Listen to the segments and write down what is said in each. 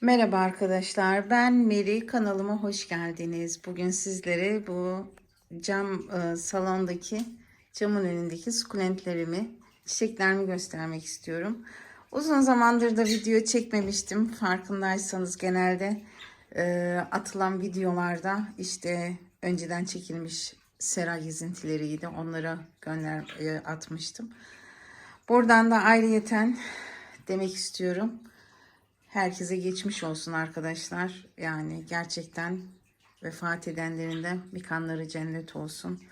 Merhaba arkadaşlar, ben Meri. Kanalıma hoş geldiniz. Bugün sizlere bu cam e, salondaki camın önündeki sukulentlerimi, çiçeklerimi göstermek istiyorum. Uzun zamandır da video çekmemiştim. Farkındaysanız genelde e, atılan videolarda işte önceden çekilmiş sera gezintileriydi. Onlara gönder e, atmıştım. Buradan da ayrıyeten demek istiyorum. Herkese geçmiş olsun arkadaşlar. Yani gerçekten vefat edenlerin de bir kanları cennet olsun.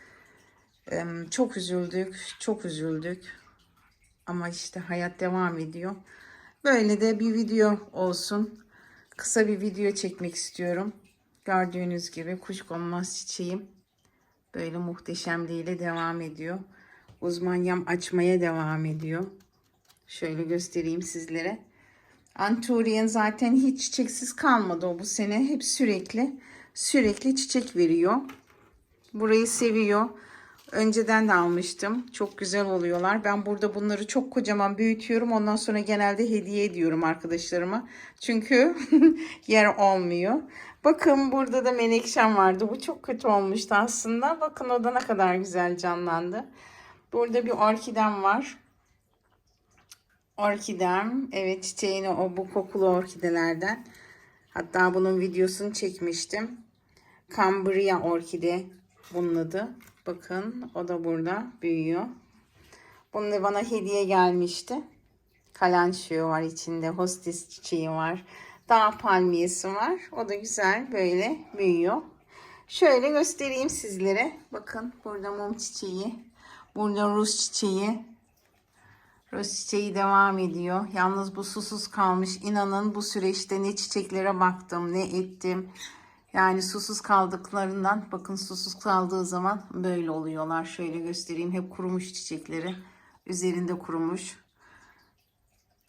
Ee, Çok üzüldük, çok üzüldük. Ama işte hayat devam ediyor. Böyle de bir video olsun. Kısa bir video çekmek istiyorum. Gördüğünüz gibi kuşkonmaz çiçeğim böyle muhteşemliğiyle devam ediyor. Uzman yam açmaya devam ediyor. Şöyle göstereyim sizlere. Anturian zaten hiç çiçeksiz kalmadı o bu sene. Hep sürekli sürekli çiçek veriyor. Burayı seviyor. Önceden de almıştım. Çok güzel oluyorlar. Ben burada bunları çok kocaman büyütüyorum. Ondan sonra genelde hediye ediyorum arkadaşlarıma. Çünkü yer olmuyor. Bakın burada da menekşem vardı. Bu çok kötü olmuştu aslında. Bakın o da ne kadar güzel canlandı. Burada bir orkidem var. Orkidem. Evet çiçeğini o bu kokulu orkidelerden. Hatta bunun videosunu çekmiştim. Cambria orkide bunun adı. Bakın o da burada büyüyor. Bunun da bana hediye gelmişti. Kalançıyor var içinde. Hostis çiçeği var. Dağ palmiyesi var. O da güzel böyle büyüyor. Şöyle göstereyim sizlere. Bakın burada mum çiçeği. Burada Rus çiçeği. Rose çiçeği devam ediyor. Yalnız bu susuz kalmış. İnanın bu süreçte ne çiçeklere baktım, ne ettim. Yani susuz kaldıklarından bakın susuz kaldığı zaman böyle oluyorlar. Şöyle göstereyim. Hep kurumuş çiçekleri. Üzerinde kurumuş.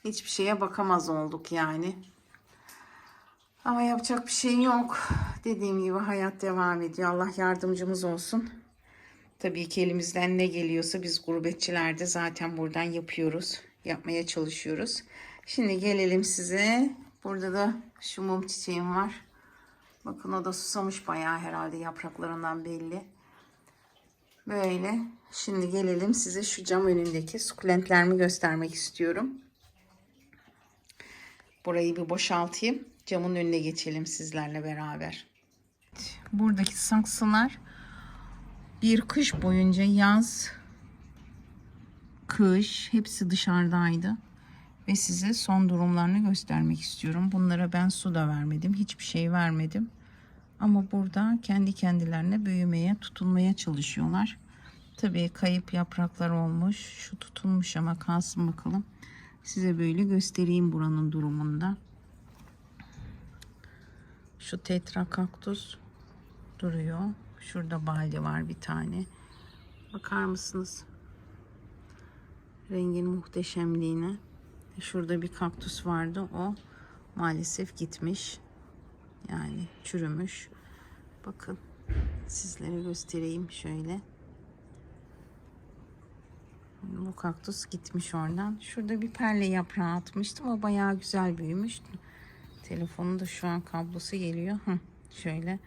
Hiçbir şeye bakamaz olduk yani. Ama yapacak bir şey yok. Dediğim gibi hayat devam ediyor. Allah yardımcımız olsun. Tabii ki elimizden ne geliyorsa biz gurbetçilerde zaten buradan yapıyoruz. Yapmaya çalışıyoruz. Şimdi gelelim size. Burada da şu mum çiçeğim var. Bakın o da susamış bayağı herhalde yapraklarından belli. Böyle. Şimdi gelelim size şu cam önündeki sukulentlerimi göstermek istiyorum. Burayı bir boşaltayım. Camın önüne geçelim sizlerle beraber. Buradaki saksılar bir kış boyunca yaz, kış hepsi dışarıdaydı. Ve size son durumlarını göstermek istiyorum. Bunlara ben su da vermedim. Hiçbir şey vermedim. Ama burada kendi kendilerine büyümeye, tutunmaya çalışıyorlar. Tabii kayıp yapraklar olmuş. Şu tutunmuş ama kalsın bakalım. Size böyle göstereyim buranın durumunda. Şu tetra kaktüs duruyor. Şurada balde var bir tane. Bakar mısınız? Rengin muhteşemliğine. Şurada bir kaktüs vardı. O maalesef gitmiş. Yani çürümüş. Bakın sizlere göstereyim şöyle. Bu kaktüs gitmiş oradan. Şurada bir perle yaprağı atmıştım. O bayağı güzel büyümüş. Telefonun da şu an kablosu geliyor. Hı, şöyle.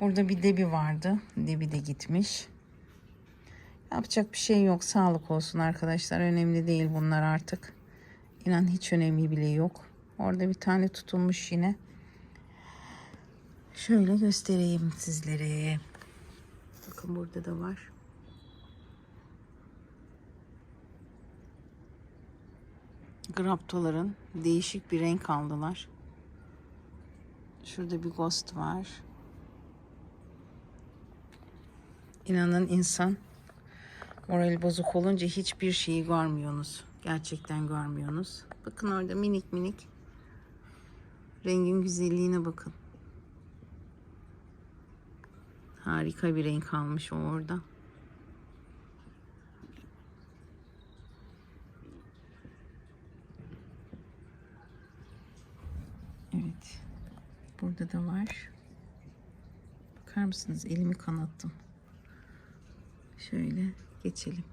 Burada bir debi vardı. Debi de gitmiş. Yapacak bir şey yok. Sağlık olsun arkadaşlar. Önemli değil bunlar artık. İnan hiç önemi bile yok. Orada bir tane tutulmuş yine. Şöyle göstereyim sizlere. Bakın burada da var. Graptoların değişik bir renk aldılar. Şurada bir ghost var. İnanın insan moral bozuk olunca hiçbir şeyi görmüyorsunuz. Gerçekten görmüyorsunuz. Bakın orada minik minik rengin güzelliğine bakın. Harika bir renk almış o orada. Evet. Burada da var. Bakar mısınız? Elimi kanattım. Şöyle geçelim.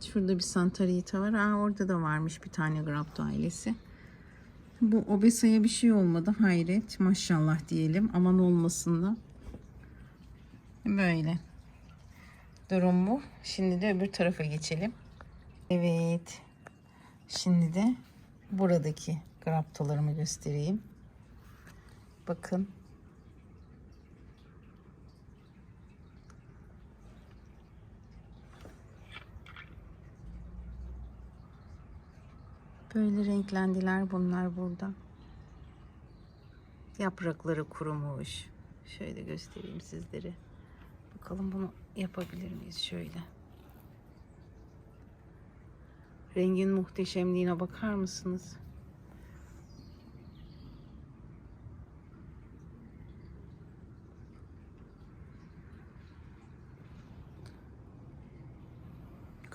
Şurada bir Santa Rita var. Aa, orada da varmış bir tane Grapto ailesi. Bu obesaya bir şey olmadı. Hayret. Maşallah diyelim. Aman olmasın da. Böyle. Durum bu. Şimdi de öbür tarafa geçelim. Evet. Şimdi de buradaki graptalarımı göstereyim. Bakın. Böyle renklendiler bunlar burada. Yaprakları kurumuş. Şöyle göstereyim sizlere. Bakalım bunu yapabilir miyiz şöyle. Rengin muhteşemliğine bakar mısınız?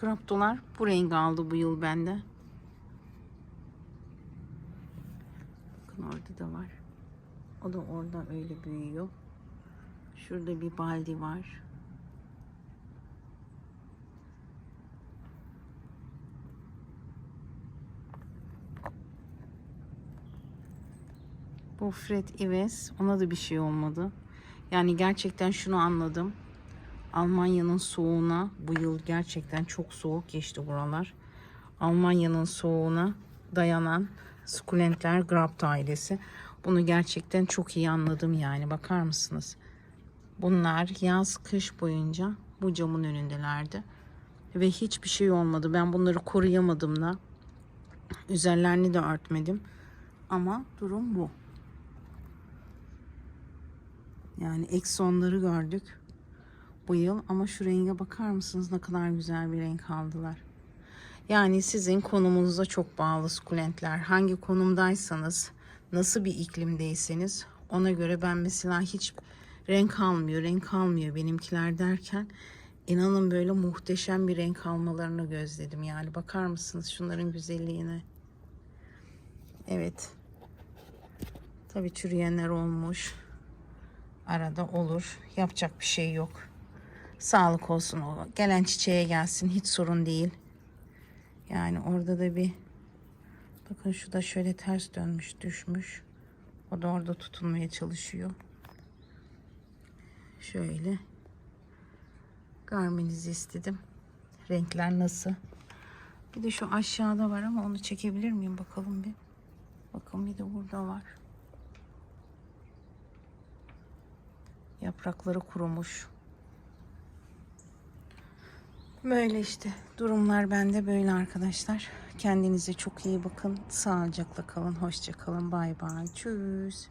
Kraptolar bu rengi aldı bu yıl bende. Bakın orada da var. O da orada öyle büyüyor. Şurada bir baldi var. Bu Fred Ives. Ona da bir şey olmadı. Yani gerçekten şunu anladım. Almanya'nın soğuğuna bu yıl gerçekten çok soğuk geçti buralar. Almanya'nın soğuğuna dayanan sukulentler Grapt ailesi. Bunu gerçekten çok iyi anladım yani. Bakar mısınız? Bunlar yaz kış boyunca bu camın önündelerdi. Ve hiçbir şey olmadı. Ben bunları koruyamadım da. Üzerlerini de örtmedim. Ama durum bu. Yani eksi onları gördük bu yıl. Ama şu renge bakar mısınız? Ne kadar güzel bir renk aldılar. Yani sizin konumunuza çok bağlı sukulentler. Hangi konumdaysanız, nasıl bir iklimdeyseniz ona göre ben mesela hiç renk almıyor, renk almıyor benimkiler derken inanın böyle muhteşem bir renk almalarını gözledim. Yani bakar mısınız şunların güzelliğine? Evet. Tabii çürüyenler olmuş. Arada olur. Yapacak bir şey yok. Sağlık olsun o. Gelen çiçeğe gelsin. Hiç sorun değil. Yani orada da bir bakın şu da şöyle ters dönmüş düşmüş. O da orada tutunmaya çalışıyor. Şöyle görmenizi istedim. Renkler nasıl? Bir de şu aşağıda var ama onu çekebilir miyim bakalım bir. Bakın bir de burada var. Yaprakları kurumuş. Böyle işte durumlar bende böyle arkadaşlar. Kendinize çok iyi bakın. Sağlıcakla kalın. Hoşça kalın. Bay bay. Tschüss.